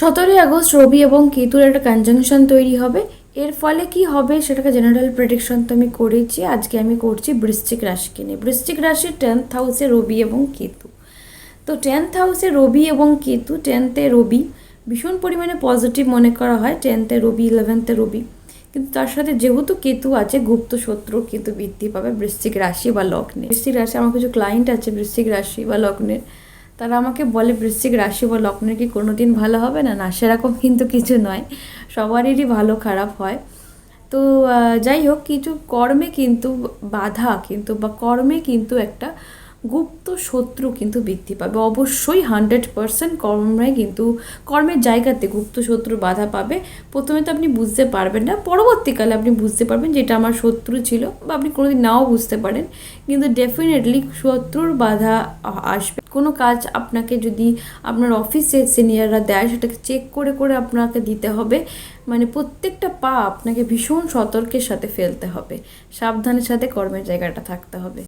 সতেরোই আগস্ট রবি এবং কেতুর একটা কনজাংশন তৈরি হবে। এর ফলে কি হবে সেটাকে জেনারেল প্রেডিকশন তো আমি করেছি। আজকে আমি করছি বৃশ্চিক রাশিকে নিয়ে। বৃশ্চিক রাশির টেন্থ হাউসে রবি এবং কেতু। তো টেন্থ হাউসে রবি এবং কেতু টেন্থে রবি, ভীষণ পরিমাণে পজিটিভ মনে করা হয়। টেন্থে রবি ইলেভেন্থে রবি। কিন্তু তার সাথে যেহেতু কেতু আছে, গুপ্ত শত্রু কিন্তু বৃদ্ধি পাবে বৃশ্চিক রাশি বা লগ্নে বৃশ্চিক রাশি, আমার কিছু ক্লায়েন্ট আছে বৃশ্চিক রাশি বা লগ্নের। তারা আমাকে বলে, বৃশ্চিক রাশি বা লগ্নের কি কোনো দিন ভালো হবে না? না, সেরকম কিন্তু কিছু নয়। সবারই ভালো খারাপ হয়। তো যাই হোক, কিছু কর্মে কিন্তু বাধা, কিন্তু বা কর্মে কিন্তু একটা গুপ্ত শত্রু কিন্তু বৃদ্ধি পাবে। অবশ্যই হান্ড্রেড পার্সেন্ট কর্মে কিন্তু কর্মের জায়গাতে গুপ্ত শত্রু বাধা পাবে। প্রথমে তো আপনি বুঝতে পারবেন না, পরবর্তীকালে আপনি বুঝতে পারবেন যেটা আমার শত্রু ছিল বা আপনি কোনোদিন নাও বুঝতে পারেন। কিন্তু ডেফিনেটলি শত্রুর বাধা আসবে। কোনো কাজ আপনাকে যদি আপনার অফিসে সিনিয়ররা দেয়, সেটাকে চেক করে করে আপনাকে দিতে হবে। মানে প্রত্যেকটা পা আপনাকে ভীষণ সতর্কের সাথে ফেলতে হবে। সাবধানের সাথে কর্মের জায়গাটা থাকতে হবে।